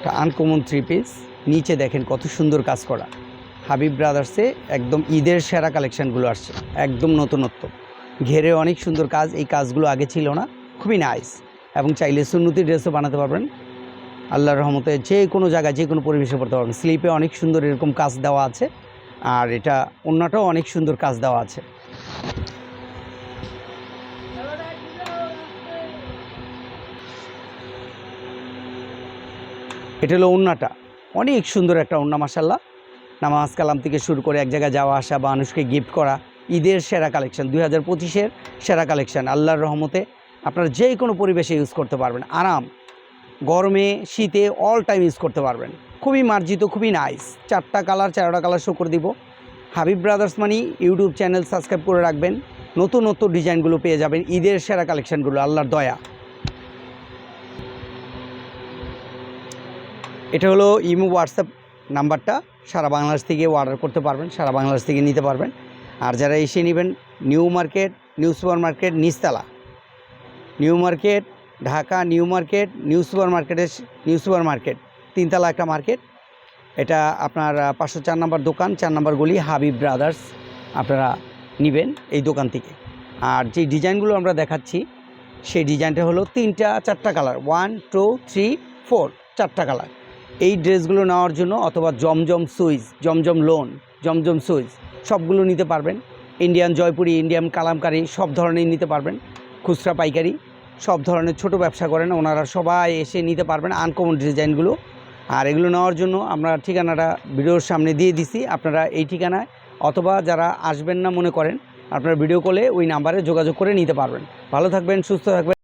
একটা uncommon three piece নিচে দেখেন কত সুন্দর কাজ করা। হাবিব ব্রাদার্সে একদম ঈদের সেরা কালেকশানগুলো আসছে। একদম নতুনত্ব। ঘেরে অনেক সুন্দর কাজ। এই কাজগুলো আগে ছিল না। খুবই নাইস এবং চাইলে সুন্নতি ড্রেসও বানাতে পারবেন। আল্লাহর রহমতে যে কোনো জায়গায়, যে কোনো পরিবেশে পড়তে পারবেন। স্লিপে অনেক সুন্দর এরকম কাজ দেওয়া আছে। আর এটা অন্যটাও অনেক সুন্দর কাজ দেওয়া আছে। এটা হলো ওন্নাটা অনেক সুন্দর একটা ওন্না মাসাল্লাহ নামাজ কালাম থেকে শুরু করে এক জায়গায় যাওয়া, আসা বা মানুষকে গিফট করা, ঈদের সেরা কালেকশন দুই হাজার পঁচিশের সেরা কালেকশান আল্লাহর রহমতে আপনারা যে কোনো পরিবেশে ইউজ করতে পারবেন। আরাম, গরমে, শীতে অল টাইম ইউজ করতে পারবেন। খুবই মার্জিত, খুবই নাইস চারটা কালার চারটা কালার শো করে দিব। হাবিব ব্রাদার্স মানি ইউটিউব চ্যানেল সাবস্ক্রাইব করে রাখবেন। নতুন নতুন ডিজাইনগুলো পেয়ে যাবেন। ঈদের সেরা কালেকশানগুলো আল্লাহর দয়া। এটা হলো ইমো হোয়াটসঅ্যাপ নাম্বারটা। সারা বাংলাদেশ থেকে অর্ডার করতে পারবেন, সারা বাংলাদেশ থেকে নিতে পারবেন। আর যারা এসে নেবেন, new market, new super market নিচতলা। New market, Dhaka, new market, new super মার্কেটের নিউ সুপার মার্কেট তিনতলা একটা মার্কেট। এটা আপনার পাঁচশো চার নম্বর দোকান, চার নম্বর গলি, হাবিব ব্রাদার্স, আপনারা নেবেন এই দোকান থেকে। আর যে ডিজাইনগুলো আমরা দেখাচ্ছি, সেই ডিজাইনটা হলো তিনটা, চারটা colour. One two three four চারটা কালার। এই ড্রেসগুলো নেওয়ার জন্য অথবা জমজম সুইচ জমজম লোন, জমজম সুইচ সবগুলো নিতে পারবেন। ইন্ডিয়ান জয়পুরি, ইন্ডিয়ান কালামকারি, সব ধরনের নিতে পারবেন। খুচরা পাইকারি, সব ধরনের ছোট ব্যবসা করেন, ওনারা সবাই এসে নিতে পারবেন আনকমন ডিজাইনগুলো। আর এগুলো নেওয়ার জন্য আমরা ঠিকানাটা ভিডিওর সামনে দিয়ে দিছি, আপনারা এই ঠিকানায় অথবা যারা আসবেন না মনে করেন, আপনারা ভিডিও কলে ওই নাম্বারে যোগাযোগ করে নিতে পারবেন। ভালো থাকবেন, সুস্থ থাকবেন।